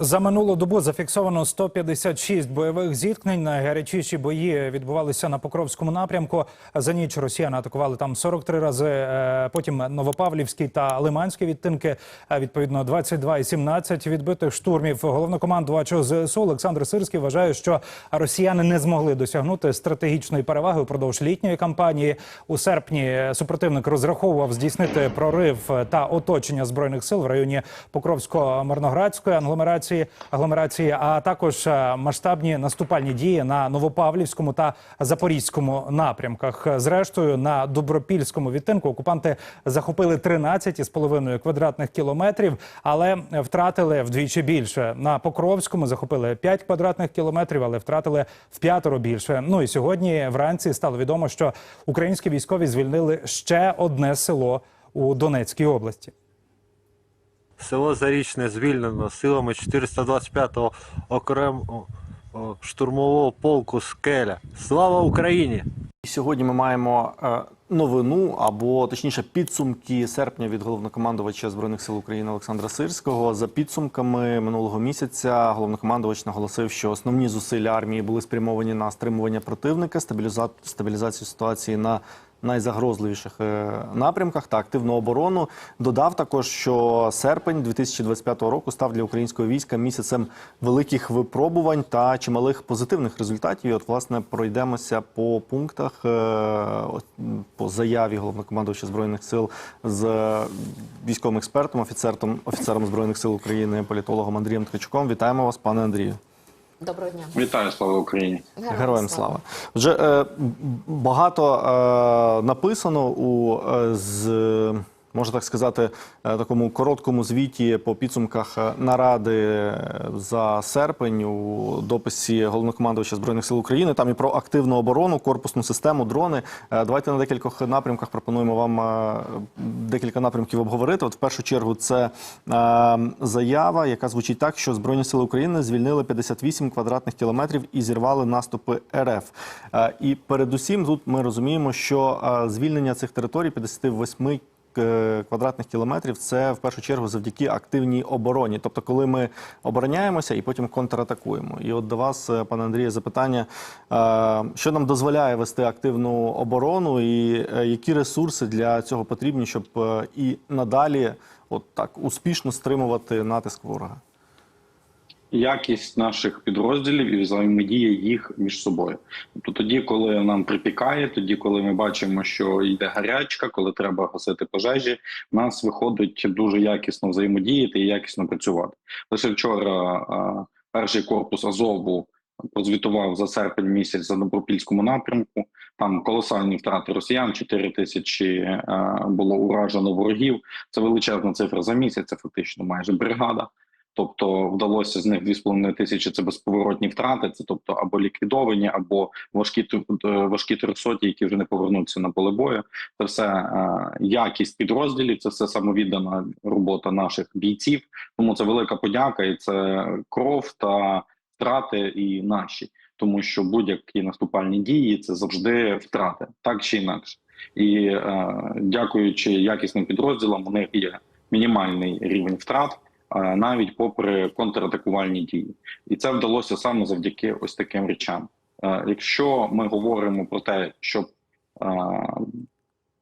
За минулу добу зафіксовано 156 бойових зіткнень. Найгарячіші бої відбувалися на Покровському напрямку. За ніч росіяни атакували там 43 рази. е, Потім Новопавлівський та Лиманський відтинки. е, Відповідно, 22 і 17 відбитих штурмів. Головнокомандувач ЗСУ Олександр Сирський вважає, що росіяни не змогли досягнути стратегічної переваги упродовж літньої кампанії. У серпні супротивник розраховував здійснити прорив та оточення збройних сил в районі Покровсько-Мирноградської агломерації, агломерації, а також е, масштабні наступальні дії на Новопавлівському та Запорізькому напрямках. Зрештою, на Добропільському відтинку окупанти захопили 13,5 квадратних кілометрів, але втратили вдвічі більше. На Покровському захопили 5 квадратних кілометрів, але втратили в п'ятеро більше. Ну і сьогодні вранці стало відомо, що українські військові звільнили ще одне село у Донецькій області. Село Зарічне звільнено силами 425-го окремого штурмового полку Скеля. Слава Україні! Сьогодні ми маємо е, новину або точніше підсумки серпня від головнокомандувача збройних сил України Олександра Сирського. За підсумками минулого місяця головнокомандувач наголосив, що основні зусилля армії були спрямовані на стримування противника, стабіліза- стабілізацію ситуації на найзагрозливіших е, напрямках та активну оборону. Додав також, що серпень 2025 року став для українського війська місяцем великих випробувань та чималих позитивних результатів. І от власне пройдемося по пунктах е, по заяві головнокомандувача збройних сил з військовим експертом, офіцером, офіцером збройних сил України, політологом Андрієм Ткачуком. Вітаємо вас, пане Андрію. Доброго дня. Вітаю, слава Україні. Героям слава. Вже е, багато е, написано у е, з. Можна так сказати, е, такому короткому звіті по підсумках е, наради е, за серпень у дописі головнокомандувача збройних сил України. Там і про активну оборону, корпусну систему, дрони. Давайте на декількох напрямках пропонуємо вам декілька напрямків обговорити. От в першу чергу це заява, яка звучить так, що збройні сили України звільнили 58 квадратних кілометрів і зірвали наступи РФ. І передусім тут ми розуміємо, що звільнення цих територій 58 е, квадратних кілометрів це в першу чергу завдяки активній обороні. Тобто, коли ми обороняємося і потім контратакуємо. І от до вас, е, пане Андрію, запитання: е, що нам дозволяє вести активну оборону, і е, які ресурси для цього потрібні, щоб е, і надалі от так успішно стримувати натиск ворога? Якість наших підрозділів і взаємодія їх між собою. Тобто тоді, коли нам припікає, тоді, коли ми бачимо, що йде гарячка, коли треба гасити пожежі, в нас виходить дуже якісно взаємодіяти і якісно працювати. Лише вчора перший корпус Азову прозвітував за серпень місяць за Добропільському напрямку. Там колосальні втрати росіян, 4 тисячі а, було уражено ворогів. Це величезна цифра за місяць. Це фактично майже бригада. Тобто вдалося з них 2,5 тисячі це безповоротні втрати. Це тобто або ліквідовані, або важкі е, важкі трьохсоті, які вже не повернуться на поле бою. Це все е, якість підрозділів, це все самовіддана робота наших бійців. Тому це велика подяка, і це кров та втрати і наші, тому що будь-які наступальні дії це завжди втрати, так чи інакше. І е, дякуючи якісним підрозділам, у них є мінімальний рівень втрат навіть попри контратакувальні дії, і це вдалося саме завдяки ось таким речам. Якщо ми говоримо про те, щоб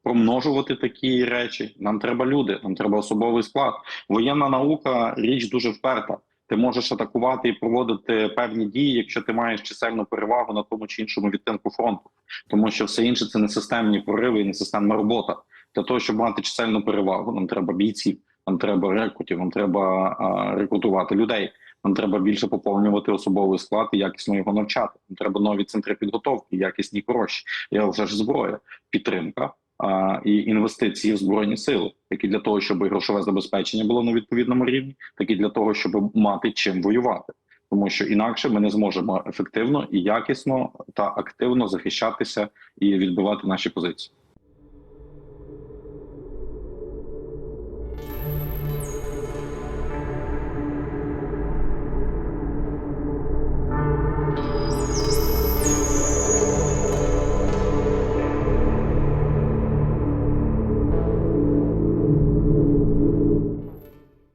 промножувати такі речі, нам треба люди, нам треба особовий склад. Воєнна наука річ дуже вперта. Ти можеш атакувати і проводити певні дії, якщо ти маєш чисельну перевагу на тому чи іншому відтинку фронту, тому що все інше це не системні прориви і не системна робота. Для того щоб мати чисельну перевагу, нам треба бійців, нам треба рекрутів, нам треба рекрутувати людей. Нам треба більше поповнювати особовий склад і якісно його навчати. Нам треба нові центри підготовки, якісні гроші. Я вже ж зброя, підтримка і інвестиції в збройні сили, як і для того, щоб грошове забезпечення було на відповідному рівні, так і для того, щоб мати чим воювати. Тому що інакше ми не зможемо ефективно і якісно та активно захищатися і відбивати наші позиції.